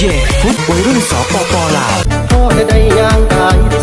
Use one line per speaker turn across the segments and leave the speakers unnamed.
เย่ฟุตวัยรุ่นสปปลาว
พ่อจะได้ย่างกาย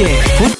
yeah.